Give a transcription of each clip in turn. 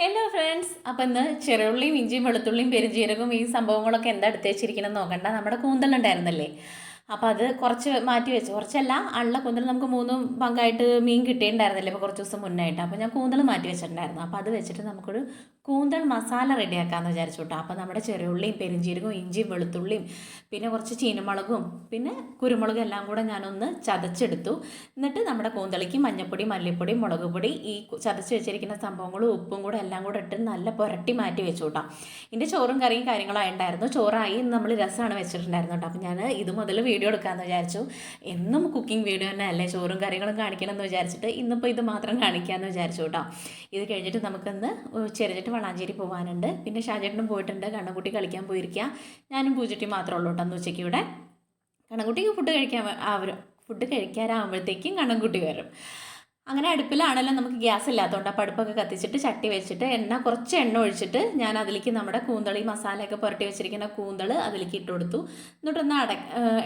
Hello friends അപ്പം ഇന്ന് ചെറുള്ളിയും ഇഞ്ചിയും വെളുത്തുള്ളിയും പെരുംജീരകവും ഈ സംഭവങ്ങളൊക്കെ എന്താ എടുത്ത് വെച്ചിരിക്കണം നോക്കണ്ട. നമ്മുടെ കൂന്തലുണ്ടായിരുന്നല്ലേ അപ്പോൾ അത് കുറച്ച് മാറ്റി വെച്ചു കുറച്ചല്ല അള്ള കൂന്തൽ നമുക്ക് മൂന്ന് പങ്കായിട്ട് മീൻ കിട്ടിയിട്ടുണ്ടായിരുന്നില്ലേ ഇപ്പോൾ കുറച്ച് ദിവസം മുന്നായിട്ട്. അപ്പോൾ ഞാൻ കൂന്തൽ മാറ്റി വെച്ചിട്ടുണ്ടായിരുന്നു. അപ്പോൾ അത് വെച്ചിട്ട് നമുക്കൊരു കൂന്തൽ മസാല റെഡിയാക്കാമെന്ന് വിചാരിച്ചു കേട്ടോ അപ്പോൾ നമ്മുടെ ചെറുള്ളിയും പെരിഞ്ചീരകവും ഇഞ്ചിയും വെളുത്തുള്ളിയും പിന്നെ കുറച്ച് ചീനമുളകും പിന്നെ കുരുമുളകും എല്ലാം കൂടെ ഞാനൊന്ന് ചതച്ചെടുത്തു. എന്നിട്ട് നമ്മുടെ കൂന്തളിക്ക് മഞ്ഞൾപ്പൊടി മല്ലിപ്പൊടി മുളക് പൊടി ഈ ചതച്ച് വെച്ചിരിക്കുന്ന സംഭവങ്ങളും ഉപ്പും കൂടെ എല്ലാം കൂടെ ഇട്ട് നല്ല പുരട്ടി മാറ്റി വെച്ചു കേട്ടോ ഇതിന്റെ ചോറും കറിയും കാര്യങ്ങളും ഉണ്ടായിരുന്നു ചോറായി ഇന്ന് നമ്മൾ രസമാണ് വെച്ചിട്ടുണ്ടായിരുന്നു കേട്ടോ അപ്പോൾ ഞാൻ ഇത് മുതൽ വീഡിയോ എടുക്കാമെന്ന് വിചാരിച്ചു. എന്നും കുക്കിംഗ് വീഡിയോ തന്നെ അല്ലേ? ചോറും കറികളും കാണിക്കണമെന്ന് വിചാരിച്ചിട്ട് ഇന്നിപ്പോൾ ഇത് മാത്രം കാണിക്കാമെന്ന് വിചാരിച്ചു കേട്ടോ ഇത് കഴിഞ്ഞിട്ട് നമുക്കൊന്ന് ചെറിഞ്ഞിട്ട് വളാഞ്ചേരി പോകാനുണ്ട് പിന്നെ ഷാജേട്ടനും പോയിട്ടുണ്ട്. കണ്ണൻകുട്ടി കളിക്കാൻ പോയിരിക്കുക ഞാനും പൂജട്ടി മാത്രമേ ഉള്ളൂ കേട്ടോ ഉച്ചയ്ക്ക് ഇവിടെ. കണ്ണൻകുട്ടിക്ക് ഫുഡ് കഴിക്കാൻ വരും ഫുഡ് കഴിക്കാറാകുമ്പോഴത്തേക്കും കണ്ണൻകുട്ടി വരും. അങ്ങനെ അടുപ്പിലാണല്ലോ നമുക്ക് ഗ്യാസ് ഇല്ലാത്തതുകൊണ്ട് അപ്പോൾ അടുപ്പൊക്കെ കത്തിച്ചിട്ട് ചട്ടി വെച്ചിട്ട് എണ്ണ കുറച്ച് എണ്ണ ഒഴിച്ചിട്ട് ഞാൻ അതിലേക്ക് നമ്മുടെ കൂന്തളി മസാലയൊക്കെ പുരട്ടി വെച്ചിരിക്കുന്ന കൂന്തൾ അതിലേക്ക് ഇട്ട് കൊടുത്തു. എന്നിട്ടൊന്ന് അട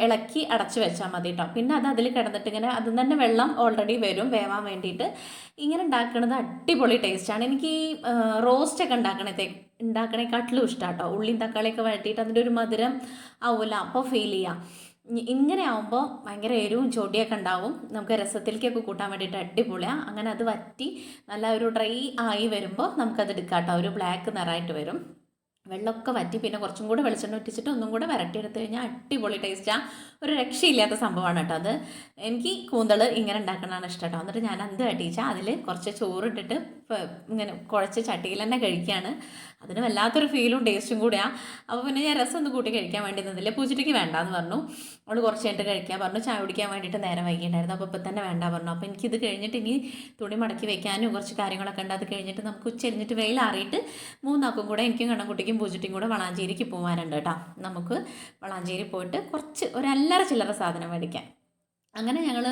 ഇളക്കി അടച്ചു വെച്ചാൽ മതി കേട്ടോ പിന്നെ അത് അതിൽ കിടന്നിട്ട് ഇങ്ങനെ അതിൽ തന്നെ വെള്ളം ഓൾറെഡി വരും വേവാൻ വേണ്ടിയിട്ട്. ഇങ്ങനെ ഉണ്ടാക്കുന്നത് അടിപൊളി ടേസ്റ്റാണ് എനിക്ക് ഈ റോസ്റ്റൊക്കെ ഉണ്ടാക്കണത്തെ ഉണ്ടാക്കണേക്കാട്ടിലും ഇഷ്ടമാണ് കേട്ടോ ഉള്ളിയും തക്കാളിയൊക്കെ വഴറ്റിയിട്ട് അതിന്റെ ഒരു മധുരം ആവില്ല അപ്പോൾ ഫീൽ ചെയ്യാം. ഇങ്ങനെ ആവുമ്പോൾ ഭയങ്കര എരിവും ചൊടിയൊക്കെ ഉണ്ടാവും. നമുക്ക് രസത്തിലേക്കൊക്കെ കൂട്ടാൻ വേണ്ടിയിട്ട് അടിപൊളിയാണ് അങ്ങനെ അത് വറ്റി നല്ല ഒരു ഡ്രൈ ആയി വരുമ്പോൾ നമുക്കത് എടുക്കാം കേട്ടോ. ഒരു ബ്ലാക്ക് നിറമായിട്ട് വരും. വെള്ളമൊക്കെ വറ്റി പിന്നെ കുറച്ചും കൂടെ വെളിച്ചെണ്ണ ഒറ്റിച്ചിട്ട് ഒന്നും കൂടെ വരട്ടിയെടുത്ത് കഴിഞ്ഞാൽ അടിപൊളി ടേസ്റ്റാണ് ഒരു രക്ഷയില്ലാത്ത സംഭവമാണ് കേട്ടോ അത്. എനിക്ക് കൂന്തൾ ഇങ്ങനെ ഉണ്ടാക്കണതാണ് ഇഷ്ടം കേട്ടോ. എന്നിട്ട് ഞാൻ എന്ത് കട്ടിച്ചാൽ അതിൽ കുറച്ച് ചോറിട്ടിട്ട് ഇങ്ങനെ കുഴച്ച് ചട്ടിയിൽ തന്നെ കഴിക്കുകയാണ് അതിന് വല്ലാത്തൊരു ഫീലും ടേസ്റ്റും കൂടിയാണ് അപ്പോൾ പിന്നെ ഞാൻ രസം ഒന്ന് കൂട്ടി കഴിക്കാൻ വേണ്ടി നിന്നില്ല. പൂച്ചിട്ടിക്ക് വേണ്ടാന്ന് പറഞ്ഞു. അവൾ കുറച്ച് കഴിഞ്ഞിട്ട് കഴിക്കാൻ പറഞ്ഞു. ചായ കുടിക്കാൻ വേണ്ടിയിട്ട് നേരം വൈകിയിട്ടുണ്ടായിരുന്നു അപ്പോൾ ഇപ്പം തന്നെ വേണ്ട പറഞ്ഞു. അപ്പോൾ എനിക്കിത് കഴിഞ്ഞിട്ട് ഇനി തുണി മടക്കി വെക്കാനും കുറച്ച് കാര്യങ്ങളൊക്കെ ഉണ്ട്. അത് കഴിഞ്ഞിട്ട് നമുക്ക് ഉച്ചരിഞ്ഞിട്ട് വെയിലാറിയിട്ട് മൂന്നാക്കും കൂടെ എനിക്കും കണ്ണൻകുട്ടിക്കും പൂച്ചിട്ടിയും കൂടെ വളാഞ്ചേരിക്ക് പോകാനുണ്ട് കേട്ടോ. നമുക്ക് വളാഞ്ചേരി പോയിട്ട് കുറച്ച് ഒരു അല്ലറ ചില്ലറ സാധനം മേടിക്കാൻ. അങ്ങനെ ഞങ്ങൾ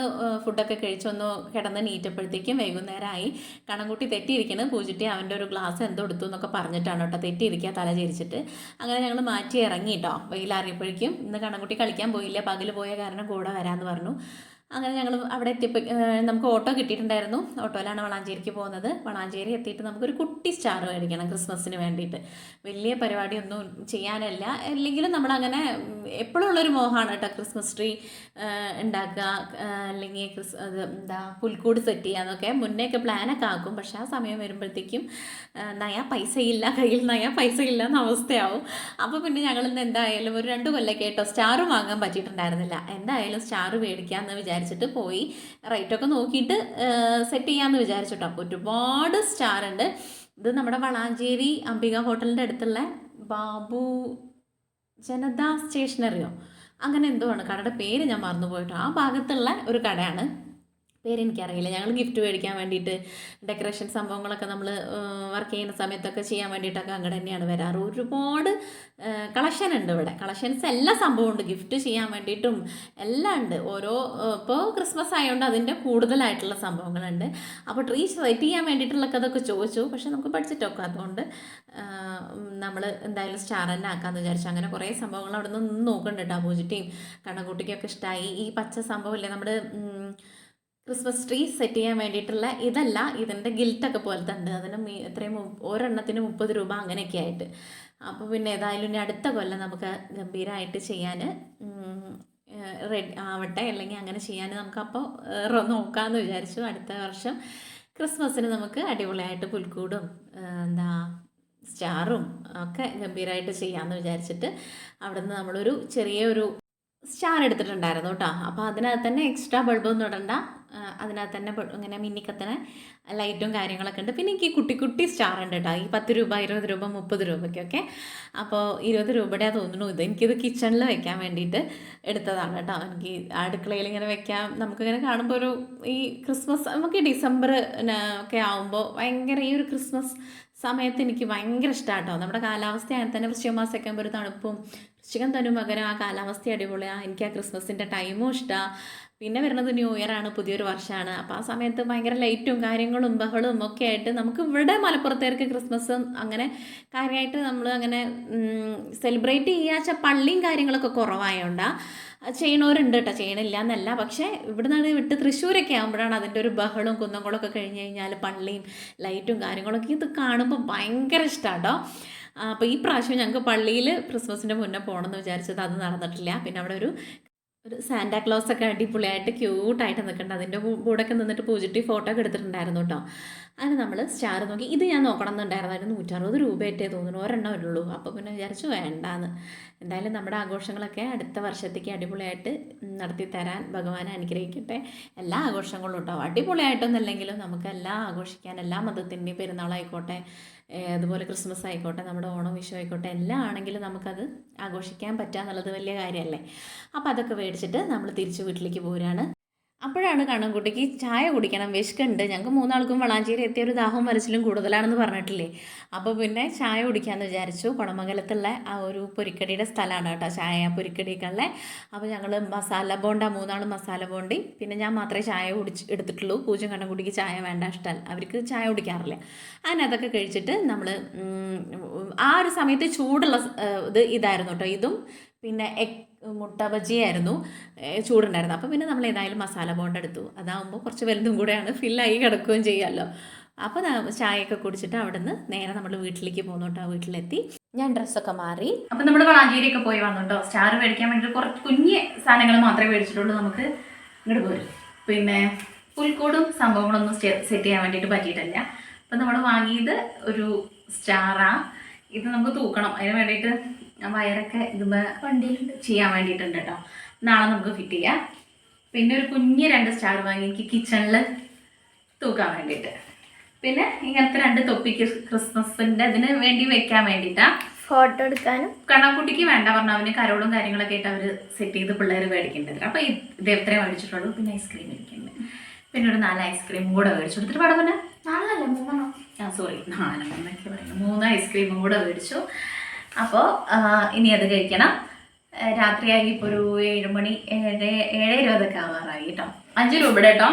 ഫുഡൊക്കെ കഴിച്ചൊന്ന് കിടന്ന് നീറ്റപ്പോഴത്തേക്കും വൈകുന്നേരമായി കണംകുട്ടി തെറ്റിയിരിക്കുന്നത് പൂജിട്ടി അവന്റെ ഒരു ഗ്ലാസ് എന്തോ എടുത്തു എന്നൊക്കെ പറഞ്ഞിട്ടാണ് കേട്ടോ തെറ്റിയിരിക്കുക തല ചിരിച്ചിട്ട്. അങ്ങനെ ഞങ്ങൾ മാറ്റി ഇറങ്ങി കേട്ടോ വെയിലാറിയപ്പോഴേക്കും. ഇന്ന് കണംകുട്ടി കളിക്കാൻ പോയില്ല പകൽ പോയ കാരണം കൂടെ വരാമെന്ന് പറഞ്ഞു. അങ്ങനെ ഞങ്ങൾ അവിടെ എത്തിയപ്പോൾ നമുക്ക് ഓട്ടോ കിട്ടിയിട്ടുണ്ടായിരുന്നു. ഓട്ടോയിലാണ് വളാഞ്ചേരിക്ക് പോകുന്നത്. വളാഞ്ചേരി എത്തിയിട്ട് നമുക്കൊരു കുട്ടി സ്റ്റാർ മേടിക്കണം ക്രിസ്മസിന് വേണ്ടിയിട്ട്. വലിയ പരിപാടിയൊന്നും ചെയ്യാനല്ല. അല്ലെങ്കിലും നമ്മളങ്ങനെ എപ്പോഴും ഉള്ളൊരു മോഹമാണ് കേട്ടോ ക്രിസ്മസ് ട്രീ ഉണ്ടാക്കുക അല്ലെങ്കിൽ ക്രിസ് അത് എന്താ പുൽക്കൂട് സെറ്റ് ചെയ്യുക എന്നൊക്കെ മുന്നേയൊക്കെ പ്ലാനൊക്കെ ആക്കും. പക്ഷെ ആ സമയം വരുമ്പോഴത്തേക്കും നയാ പൈസ ഇല്ല കയ്യിൽ നയാ പൈസ ഇല്ല എന്ന അവസ്ഥയാവും. അപ്പോൾ പിന്നെ ഞങ്ങൾ ഇന്ന് എന്തായാലും ഒരു രണ്ട് കൊല്ലമൊക്കെ കേട്ടോ സ്റ്റാർ വാങ്ങാൻ പറ്റിയിട്ടുണ്ടായിരുന്നില്ല. എന്തായാലും സ്റ്റാർ മേടിക്കാമെന്ന് വിചാരിച്ചിട്ട് പോയി റേറ്റൊക്കെ നോക്കിയിട്ട് സെറ്റ് ചെയ്യാമെന്ന് വിചാരിച്ചിട്ടോ. അപ്പോൾ ഒരുപാട് സ്റ്റാർ ഉണ്ട്. ഇത് നമ്മുടെ വളാഞ്ചേരി അംബിക ഹോട്ടലിന്റെ അടുത്തുള്ള ബാബു ജനതാ സ്റ്റേഷനറിയോ? അങ്ങനെ എന്തോ ആണ്. കടയുടെ പേര് ഞാൻ മറന്നു പോയിട്ടോ ആ ഭാഗത്തുള്ള ഒരു കടയാണ് പേര് എനിക്കറിയില്ല ഞങ്ങൾ ഗിഫ്റ്റ് മേടിക്കാൻ വേണ്ടിയിട്ട് ഡെക്കറേഷൻ സംഭവങ്ങളൊക്കെ നമ്മൾ വർക്ക് ചെയ്യുന്ന സമയത്തൊക്കെ ചെയ്യാൻ വേണ്ടിയിട്ടൊക്കെ അങ്ങോട്ട് തന്നെയാണ് വരാറ്. ഒരുപാട് കളക്ഷൻ ഉണ്ട് ഇവിടെ. കളക്ഷൻസ് എല്ലാ സംഭവവും ഉണ്ട്. ഗിഫ്റ്റ് ചെയ്യാൻ വേണ്ടിയിട്ടും എല്ലാം ഉണ്ട്. ഓരോ ഇപ്പോൾ ക്രിസ്മസ് ആയതുകൊണ്ട് അതിന്റെ കൂടുതലായിട്ടുള്ള സംഭവങ്ങളുണ്ട്. അപ്പോൾ ട്രീ സെറ്റ് ചെയ്യാൻ വേണ്ടിയിട്ടുള്ളതൊക്കെ അതൊക്കെ ചോദിച്ചു. പക്ഷെ നമുക്ക് ബഡ്ജറ്റൊക്കെ അതുകൊണ്ട് നമ്മൾ എന്തായാലും സ്റ്റാർ തന്നെ ആക്കാമെന്ന് വിചാരിച്ചു. അങ്ങനെ കുറേ സംഭവങ്ങൾ അവിടെ നിന്ന് നോക്കുന്നുണ്ട് കേട്ടോ പൂജിറ്റിയും കണ്ണക്കുട്ടിക്കൊക്കെ ഇഷ്ടമായി ഈ പച്ച സംഭവമില്ലേ നമ്മുടെ ക്രിസ്മസ് ട്രീ സെറ്റ് ചെയ്യാൻ വേണ്ടിയിട്ടുള്ള ഇതല്ല ഇതിന്റെ ഗിൽറ്റൊക്കെ പോലത്തെ ഉണ്ട്. അതിന് മു- ഒരെണ്ണത്തിന് മുപ്പത് രൂപ അങ്ങനെയൊക്കെ ആയിട്ട്. അപ്പോൾ പിന്നെ ഏതായാലും ഇനി അടുത്ത കൊല്ലം നമുക്ക് ഗംഭീരമായിട്ട് ചെയ്യാൻ റെഡി ആവട്ടെ. അല്ലെങ്കിൽ അങ്ങനെ ചെയ്യാൻ നമുക്കപ്പോൾ നോക്കാമെന്ന് വിചാരിച്ചു. അടുത്ത വർഷം ക്രിസ്മസിന് നമുക്ക് അടിപൊളിയായിട്ട് പുൽക്കൂടും എന്താ സ്റ്റാറും ഒക്കെ ഗംഭീരമായിട്ട് ചെയ്യാമെന്ന് വിചാരിച്ചിട്ട് അവിടുന്ന് നമ്മളൊരു ചെറിയൊരു സ്റ്റാർ എടുത്തിട്ടുണ്ടായിരുന്നു കേട്ടോ. അപ്പോൾ അതിനകത്ത് തന്നെ എക്സ്ട്രാ ബൾബൊന്നും ഇടണ്ട. അതിനകത്ത് തന്നെ ഇങ്ങനെ മിന്നിക്കത്തിന് ലൈറ്റും കാര്യങ്ങളൊക്കെ ഉണ്ട്. പിന്നെ എനിക്ക് കുട്ടി കുട്ടി സ്റ്റാർ ഉണ്ട് കേട്ടോ ഈ പത്ത് രൂപ ഇരുപത് രൂപ മുപ്പത് രൂപയ്ക്കൊക്കെ അപ്പോൾ ഇരുപത് രൂപയുടെ തോന്നുന്നു ഇത്. എനിക്കിത് കിച്ചണിൽ വെക്കാൻ വേണ്ടിയിട്ട് എടുത്തതാണ് കേട്ടോ എനിക്ക് അടുക്കളയിൽ ഇങ്ങനെ വെക്കാം നമുക്കിങ്ങനെ കാണുമ്പോൾ ഒരു ഈ ക്രിസ്മസ് നമുക്ക് ഡിസംബർ ഒക്കെ ആകുമ്പോൾ ഭയങ്കര ഈ ഒരു ക്രിസ്മസ് സമയത്ത് എനിക്ക് ഭയങ്കര ഇഷ്ടമാണ് കേട്ടോ നമ്മുടെ കാലാവസ്ഥ അങ്ങനെ തന്നെ വൃശ്ചിക മാസമൊക്കെ ആകുമ്പോൾ ഒരു തണുപ്പും വൃശ്ചികം തനു മകരം ആ കാലാവസ്ഥ അടിപൊളിയാണ് എനിക്ക് ആ ക്രിസ്മസിന്റെ ടൈമും ഇഷ്ടമാണ് പിന്നെ വരുന്നത് ന്യൂ ഇയർ ആണ് പുതിയൊരു വർഷമാണ് അപ്പോൾ ആ സമയത്ത് ഭയങ്കര ലൈറ്റും കാര്യങ്ങളും ബഹളും ഒക്കെ ആയിട്ട് നമുക്ക് ഇവിടെ മലപ്പുറത്തേർക്ക് ക്രിസ്മസും അങ്ങനെ കാര്യമായിട്ട് നമ്മൾ അങ്ങനെ സെലിബ്രേറ്റ് ചെയ്യാച്ച പള്ളിയും കാര്യങ്ങളൊക്കെ കുറവായതുകൊണ്ടാണ് ചെയ്യണവരുണ്ട് കേട്ടോ ചെയ്യണില്ല എന്നല്ല പക്ഷേ ഇവിടെ നിന്ന് വിട്ട് തൃശ്ശൂരൊക്കെ ആകുമ്പോഴാണ് അതിന്റെ ഒരു ബഹളും കുന്നംകുളമൊക്കെ കഴിഞ്ഞ് കഴിഞ്ഞാൽ പള്ളിയും ലൈറ്റും കാര്യങ്ങളൊക്കെ ഇത് കാണുമ്പോൾ ഭയങ്കര ഇഷ്ടമാണ് കേട്ടോ അപ്പോൾ ഈ പ്രാവശ്യം ഞങ്ങൾക്ക് പള്ളിയിൽ ക്രിസ്മസിന്റെ മുന്നേ പോകണമെന്ന് വിചാരിച്ചത് അത് നടന്നിട്ടില്ല. പിന്നെ അവിടെ ഒരു ഒരു സാന്റാ ക്ലോസ് ഒക്കെ അടിപൊളിയായിട്ട് ക്യൂട്ടായിട്ട് നിൽക്കുന്നുണ്ട് അതിന്റെ കൂടെയൊക്കെ നിന്നിട്ട് പോസിറ്റീവ് ഫോട്ടോ ഒക്കെ എടുത്തിട്ടുണ്ടായിരുന്നു കേട്ടോ. അങ്ങനെ നമ്മൾ സ്റ്റാർ നോക്കി. ഇത് ഞാൻ നോക്കണം എന്നുണ്ടായിരുന്നു. അതിന് നൂറ്ററുപത് രൂപയായിട്ടേ തോന്നുന്നു. ഒരെണ്ണം ഉള്ളൂ. അപ്പോൾ പിന്നെ വിചാരിച്ചു വേണ്ടാന്ന്. എന്തായാലും നമ്മുടെ ആഘോഷങ്ങളൊക്കെ അടുത്ത വർഷത്തേക്ക് അടിപൊളിയായിട്ട് നടത്തി തരാൻ ഭഗവാൻ അനുഗ്രഹിക്കട്ടെ. എല്ലാ ആഘോഷങ്ങളും കേട്ടോ അടിപൊളിയായിട്ടൊന്നല്ലെങ്കിലും നമുക്ക് എല്ലാം ആഘോഷിക്കാൻ എല്ലാ മതത്തിന്റെയും പെരുന്നാളായിക്കോട്ടെ അതുപോലെ ക്രിസ്മസ് ആയിക്കോട്ടെ നമ്മുടെ ഓണം വിഷു ആയിക്കോട്ടെ എല്ലാം ആണെങ്കിലും നമുക്കത് ആഘോഷിക്കാൻ പറ്റുക എന്നുള്ളത് വലിയ കാര്യമല്ലേ? അപ്പോൾ അതൊക്കെ മേടിച്ചിട്ട് നമ്മൾ തിരിച്ച് വീട്ടിലേക്ക് പോരാണ് അപ്പോഴാണ് കണ്ണൻകുട്ടിക്ക് ചായ കുടിക്കണം വിശക്കുണ്ട് ഞങ്ങൾക്ക് മൂന്നാൾക്കും വളാഞ്ചേരി എത്തിയ ഒരു ദാഹവും വരച്ചിലും കൂടുതലാണെന്ന് പറഞ്ഞിട്ടില്ലേ? അപ്പോൾ പിന്നെ ചായ കുടിക്കാമെന്ന് വിചാരിച്ചു. കുടമംഗലത്തുള്ള ആ ഒരു പൊരിക്കടിയുടെ സ്ഥലമാണ് കേട്ടോ ചായ പൊരിക്കടിയൊക്കെ അപ്പോൾ ഞങ്ങൾ മസാല ബോണ്ട മൂന്നാളും മസാല ബോണ്ടി പിന്നെ ഞാൻ മാത്രമേ ചായ കുടിച്ച് എടുത്തിട്ടുള്ളൂ. പൂജ്യം കണ്ണൻകുട്ടിക്ക് ചായ വേണ്ട ഇഷ്ടമല്ല. അവർക്ക് ചായ കുടിക്കാറില്ല. അങ്ങനെ അതൊക്കെ കഴിച്ചിട്ട് നമ്മൾ ആ ഒരു സമയത്ത് ചൂടുള്ള ഇത് ഇതായിരുന്നു കേട്ടോ. ഇതും പിന്നെ മുട്ട ബജിയായിരുന്നു ചൂടുണ്ടായിരുന്നു. അപ്പോൾ പിന്നെ നമ്മൾ ഏതായാലും മസാല ബോണ്ട് എടുത്തു. അതാകുമ്പോൾ കുറച്ച് വലുതും കൂടെയാണ് ഫില്ലായി കിടക്കുകയും ചെയ്യാമല്ലോ അപ്പോൾ ചായയൊക്കെ കുടിച്ചിട്ട് അവിടെ നിന്ന് നേരെ നമ്മൾ വീട്ടിലേക്ക് പോകുന്നു കേട്ടോ വീട്ടിലെത്തി. ഞാൻ ഡ്രസ്സൊക്കെ മാറി. അപ്പം നമ്മൾ വളാഞ്ചേരിയൊക്കെ പോയി വന്നു സ്റ്റാർ മേടിക്കാൻ വേണ്ടിയിട്ട് കുറച്ച് കുഞ്ഞ് സാധനങ്ങൾ മാത്രമേ മേടിച്ചിട്ടുള്ളൂ. നമുക്ക് ഇങ്ങോട്ട് പോരും. പിന്നെ പുൽക്കൂടും സംഭവങ്ങളൊന്നും സെറ്റ് ചെയ്യാൻ വേണ്ടിയിട്ട് പറ്റിയിട്ടില്ല. അപ്പം നമ്മൾ വാങ്ങിയത് ഒരു സ്റ്റാറാണ് ഇത് നമുക്ക് തൂക്കണം. അതിന് വേണ്ടിയിട്ട് വയറൊക്കെ ഇതുമ്പോ വണ്ടിയിലുണ്ട് ചെയ്യാൻ വേണ്ടിയിട്ടുണ്ട് കേട്ടോ. നാളെ നമുക്ക് ഫിറ്റ് ചെയ്യാം. പിന്നെ ഒരു കുഞ്ഞ് രണ്ട് സ്റ്റാർ വാങ്ങി എനിക്ക് കിച്ചണിൽ തൂക്കാൻ വേണ്ടിയിട്ട്. പിന്നെ ഇങ്ങനത്തെ രണ്ട് തൊപ്പിക്ക് ക്രിസ്മസിന്റെ ഇതിന് വേണ്ടി വെക്കാൻ വേണ്ടിയിട്ടാണ് ഫോട്ടോ എടുക്കാനും. കണ്ണാക്കുട്ടിക്ക് വേണ്ട പറഞ്ഞ അവന് കരോളും കാര്യങ്ങളൊക്കെ ആയിട്ട് അവർ സെറ്റ് ചെയ്ത് പിള്ളേർ മേടിക്കേണ്ടത് അപ്പോൾ ഇത് എത്രയും മേടിച്ചിട്ടുള്ളൂ. പിന്നെ ഐസ്ക്രീം മേടിക്കുന്നുണ്ട് പിന്നെ ഒരു നാല് ഐസ്ക്രീം കൂടെ മേടിച്ചു കൊടുത്തിട്ട് പടം പിന്നെ നാളല്ലേ മൂന്നെണ്ണം. ആ സോറി നാലെണ്ണന്നൊക്കെ പറയുന്നത് മൂന്ന് ഐസ്ക്രീം കൂടെ മേടിച്ചു. അപ്പോൾ ഇനി അത് കഴിക്കണം. രാത്രിയായി ഇപ്പോൾ ഒരു ഏഴ് മണി ഏഴ് ഏഴ് ഇരുപതൊക്കെ ആവാറായി കേട്ടോ അഞ്ച് രൂപ കേട്ടോ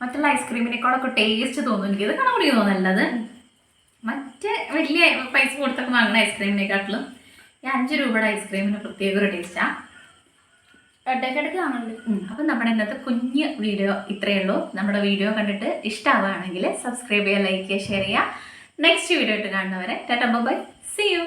മറ്റുള്ള ഐസ്ക്രീമിനേക്കാളൊക്കെ ടേസ്റ്റ് തോന്നും. എനിക്ക് ഇത് കാണാൻ കൂടി നല്ലത് മറ്റേ വലിയ പൈസ കൊടുത്തൊക്കെ വാങ്ങുന്ന ഐസ്ക്രീമിനെക്കാട്ടിലും ഈ അഞ്ച് രൂപയുടെ ഐസ്ക്രീമിന് പ്രത്യേക ഒരു ടേസ്റ്റാണ് ഇടയ്ക്കിടയ്ക്ക് കാണുന്നുണ്ട്. അപ്പം നമ്മുടെ ഇന്നത്തെ കുഞ്ഞ് വീഡിയോ ഇത്രയേ ഉള്ളൂ. നമ്മുടെ വീഡിയോ കണ്ടിട്ട് ഇഷ്ടമാവുകയാണെങ്കിൽ സബ്സ്ക്രൈബ് ചെയ്യുക ലൈക്ക് ചെയ്യുക ഷെയർ ചെയ്യുക. നെക്സ്റ്റ് വീഡിയോ ആയിട്ട് കാണുന്നവരെ ടാറ്റ ബൈ സി യു